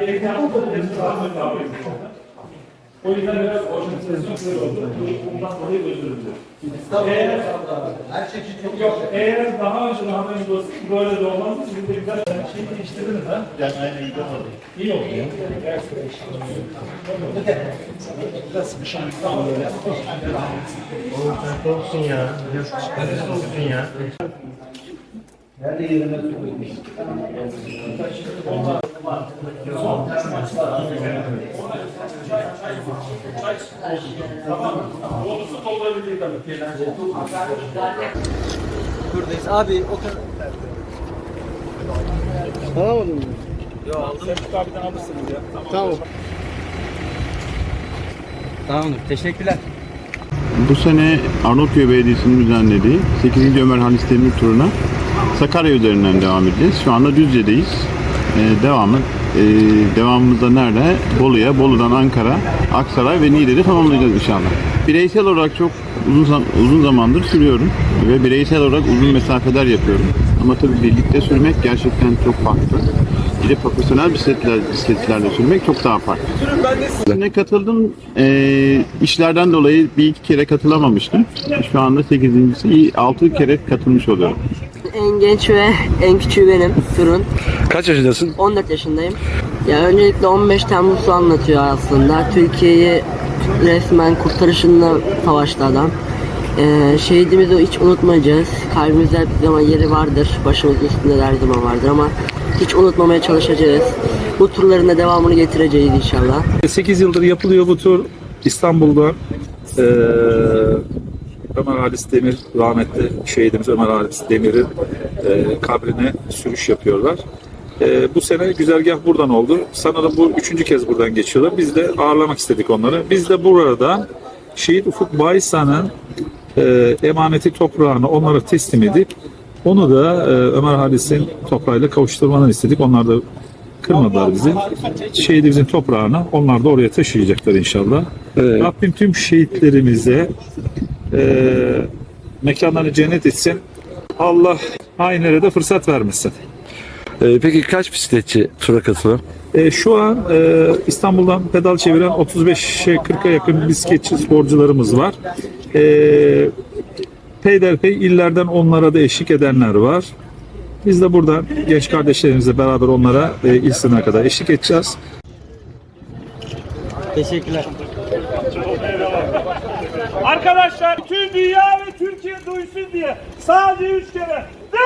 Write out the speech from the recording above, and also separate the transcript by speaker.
Speaker 1: gerekli yapmadığı O yüzden biraz organizasyon şöyle oldu. Bundan dolayı özür diliyorum. Eğer,
Speaker 2: Her çeşit çok
Speaker 1: yok, eğer daha önce haberiniz olsun böyle de olmazdı. Siz de güzel bir şey değiştirdiniz ha. Yani aynı gidemedim. İyi oldu ya. Biraz bir şey tamam böyle.
Speaker 3: olsun ya. olsun ya.
Speaker 2: Nerede yerine koymuş?
Speaker 1: Tabii.
Speaker 4: Buradayız. Abi o kadar. Alamadın mı?
Speaker 1: Selçuk abiden alırsınız ya. Tamam.
Speaker 4: Tamam. Tamamdır. Teşekkürler.
Speaker 5: Bu sene Arnavutköy Belediyesi'nin düzenlediği 8. Ömer Halis Demir turuna Sakarya üzerinden devam edeceğiz. Şu anda Düzce'deyiz. Ee, devamı ee, devamımızda nerede? Bolu'ya, Bolu'dan Ankara, Aksaray ve Niğde'de tamamlayacağız inşallah. Bireysel olarak çok uzun uzun zamandır sürüyorum ve bireysel olarak uzun mesafeler yapıyorum. Ama tabii birlikte sürmek gerçekten çok farklı. Bir de profesyonel bisikletler, bisikletlerle sürmek çok daha farklı. Sizinle katıldım. Ee, işlerden dolayı bir iki kere katılamamıştım. Şu anda 8.si 6 kere katılmış oluyorum.
Speaker 6: En genç ve en küçüğü benim turun.
Speaker 3: Kaç yaşındasın?
Speaker 6: 14 yaşındayım. Ya öncelikle 15 Temmuz'u anlatıyor aslında. Türkiye'yi resmen kurtarışında savaştı adam. Ee, şehidimizi hiç unutmayacağız. Kalbimizde her zaman yeri vardır. Başımızın üstünde de her zaman vardır ama hiç unutmamaya çalışacağız. Bu turların da devamını getireceğiz inşallah.
Speaker 7: 8 yıldır yapılıyor bu tur. İstanbul'da eee Ömer Halis Demir, rahmetli şehidimiz Ömer Halis Demir'in eee kabrine sürüş yapıyorlar. Eee, bu sene güzergah buradan oldu. Sanırım bu üçüncü kez buradan geçiyorlar. Biz de ağırlamak istedik onları. Biz de burada Şehit Ufuk Baysan'ın eee, emaneti toprağını onlara teslim edip onu da eee, Ömer Halis'in toprağıyla kavuşturmanı istedik. Onlar da kırmadılar bizi. Şehidimizin toprağını onlar da oraya taşıyacaklar inşallah. Rabbim tüm şehitlerimize eee mekanlarını cennet etsin. Allah aynelere de fırsat vermesin.
Speaker 3: Ee, peki kaç bisikletçi tura katılıyor?
Speaker 7: E, şu an e, İstanbul'dan pedal çeviren 35'e 40'a yakın bisikletçi sporcularımız var. E, peyderpey illerden onlara da eşlik edenler var. Biz de buradan genç kardeşlerimizle beraber onlara e, il sınırına kadar eşlik edeceğiz.
Speaker 4: Teşekkürler.
Speaker 1: Arkadaşlar tüm dünya ve Türkiye duysun diye sadece üç kere. Ne